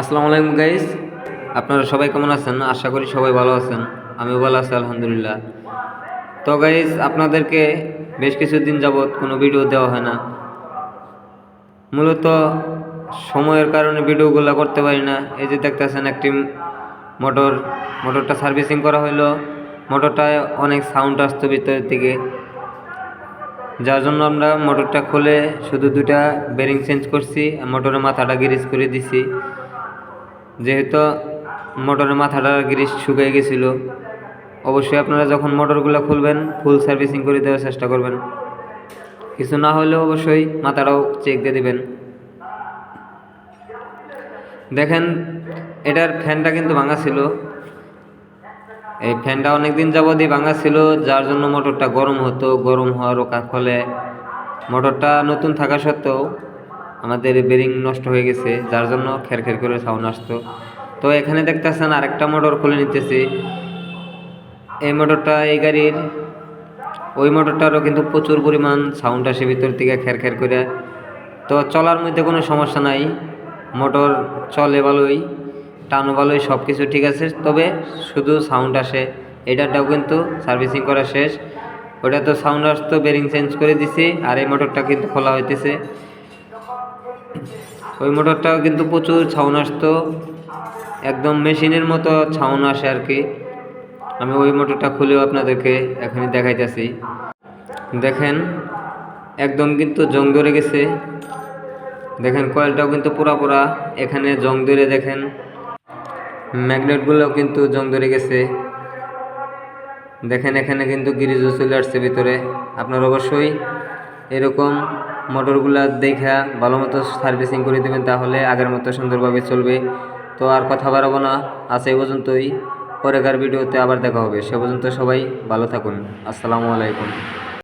আসসালামু আলাইকুম গাইস আপনারা সবাই কেমন আছেন? আশা করি সবাই ভালো আছেন। আমিও ভালো আছি, আলহামদুলিল্লাহ। তো গাইস আপনাদেরকে বেশ কিছুদিন যাবৎ কোনো ভিডিও দেওয়া হয় না। মূলত সময়ের কারণে ভিডিওগুলো করতে পারি না। এই যে দেখতেছেন, একটি মোটর, মোটরটা সার্ভিসিং করা হলো মোটরটায় অনেক সাউন্ড আসতো ভিতরের দিকে। যার জন্য আমরা মোটরটা খুলে শুধু দুটা বেরিং চেঞ্জ করছি মোটরের মাথাটা গ্রিস করে দিছি। যেহেতু মোটরের মাথাটা গ্রিস শুকিয়ে গেছিল, অবশ্যই আপনারা যখন মোটরগুলো খুলবেন ফুল সার্ভিসিং করে দেওয়ার চেষ্টা করবেন। কিছু না হলেও অবশ্যই মাথাটাও চেক দিয়ে দিবেন। দেখেন, এটার ফ্যানটা কিন্তু ভাঙা ছিল। এই ফ্যানটা অনেকদিন যাবতই ভাঙা ছিল, যার জন্য মোটরটা গরম হতো, গরম হওয়ার ফলে। মোটরটা নতুন থাকা সত্ত্বেও আমাদের বেরিং নষ্ট হয়ে গেছে, যার জন্য খের খের করে সাউন্ড আসতো। তো এখানে দেখতেছেন আরেকটা মোটর খুলে নিতেছি। এই মোটরটা এই গাড়ির, ওই মোটরটারও কিন্তু প্রচুর পরিমাণ সাউন্ড আসে ভিতর থেকে খের খের করে। তো চলার মধ্যে কোনো সমস্যা নাই মোটর চলে ভালোই টানো ভালোই সব কিছু ঠিক আছে। তবে শুধু সাউন্ড আসে এটাটাও কিন্তু সার্ভিসিং করা শেষ। ওটা তো সাউন্ড আসতো বেরিং চেঞ্জ করে দিছি, আর এই মোটরটা কিন্তু খোলা হইতেছে। ওই মোটরটাও কিন্তু প্রচুর ছাউন আসতো। একদম মেশিনের মতো ছাউন আসে আর কি। আমি ওই মোটরটা খুলেও আপনাদেরকে এখনই দেখাইতেছি। দেখেন, একদম কিন্তু জং ধরে গেছে। দেখেন, কয়েলটাও কিন্তু পুরা পুরা এখানে জং ধরে দেখেন, ম্যাগনেটগুলোও কিন্তু জং ধরে গেছে। দেখেন, এখানে কিন্তু গিরিজও চলে আসছে ভিতরে। আপনার অবশ্যই এরকম মোটরগুলা দেখা ভালো মতো সার্ভিসিং করে দেবেন, তাহলে আগের মতো সুন্দরভাবে চলবে। তো আর কথা বাড়াবো না, আজ এই পর্যন্তই। পরেকার ভিডিওতে আবার দেখা হবে। সে পর্যন্ত সবাই ভালো থাকুন। আসসালামু আলাইকুম।